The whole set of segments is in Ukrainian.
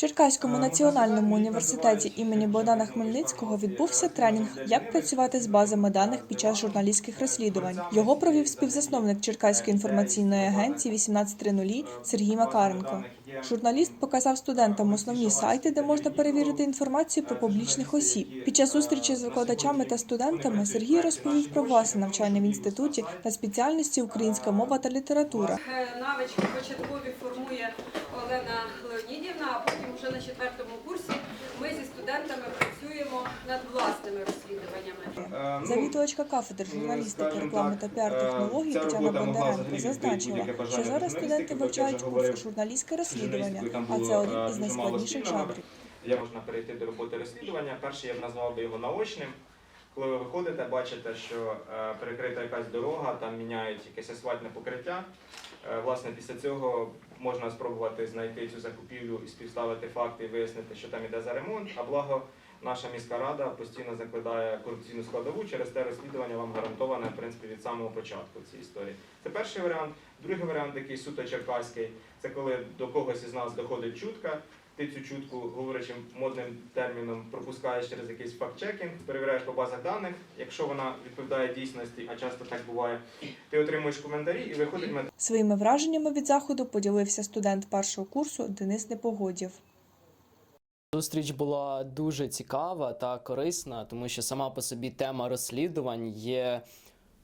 Черкаському національному університеті імені Богдана Хмельницького відбувся тренінг Як працювати з базами даних під час журналістських розслідувань. Його провів співзасновник Черкаської інформаційної агенції 1830 Сергій Макаренко. Журналіст показав студентам основні сайти, де можна перевірити інформацію про публічних осіб. Під час зустрічі з викладачами та студентами Сергій розповів про власне навчання в інституті та спеціальності українська мова та література. Е, Навички початкові формує Олена Леонідівна, а потім вже на четвертому курсі ми зі студентами працюємо над власними розслідуваннями. Завідувачка кафедри журналістики, реклами та піар-технологій Тетяна Бондаренко зазначила, що зараз студенти вивчають курс журналістське розслідування, а це один із найскладніших жанрів. Як можна перейти до роботи розслідування? Перше, я б назвав би його наочним. Коли ви виходите, бачите, що е, перекрита якась дорога, там міняють якесь асфальтне покриття. Е, власне, після цього можна спробувати знайти цю закупівлю і співставити факти і вияснити, що там іде за ремонт. А благо, наша міська рада постійно закладає корупційну складову. Через те розслідування вам гарантоване в принципі від самого початку цієї історії. Це перший варіант. Другий варіант, такий суто черкаський, це коли до когось із нас доходить чутка. Ти цю чутку, говорячи модним терміном, пропускаєш через якийсь факт-чекінг, перевіряєш по базах даних. Якщо вона відповідає дійсності, а часто так буває, ти отримуєш коментарі і виходить мет- Своїми враженнями від заходу поділився студент першого курсу Денис Непогодів. Зустріч була дуже цікава та корисна, тому що сама по собі тема розслідувань є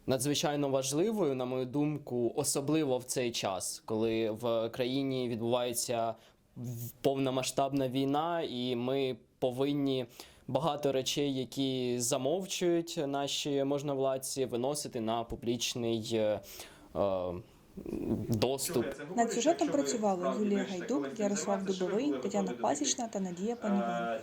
надзвичайно важливою, на мою думку, особливо в цей час, коли в країні відбувається повномасштабна війна, і ми повинні багато речей, які замовчують наші можновладці, виносити на публічний е, е, доступ. Над сюжетом працювали Юлія Гайдук, Ярослав Дубовий, Тетяна Пасічна та Надія Панівна.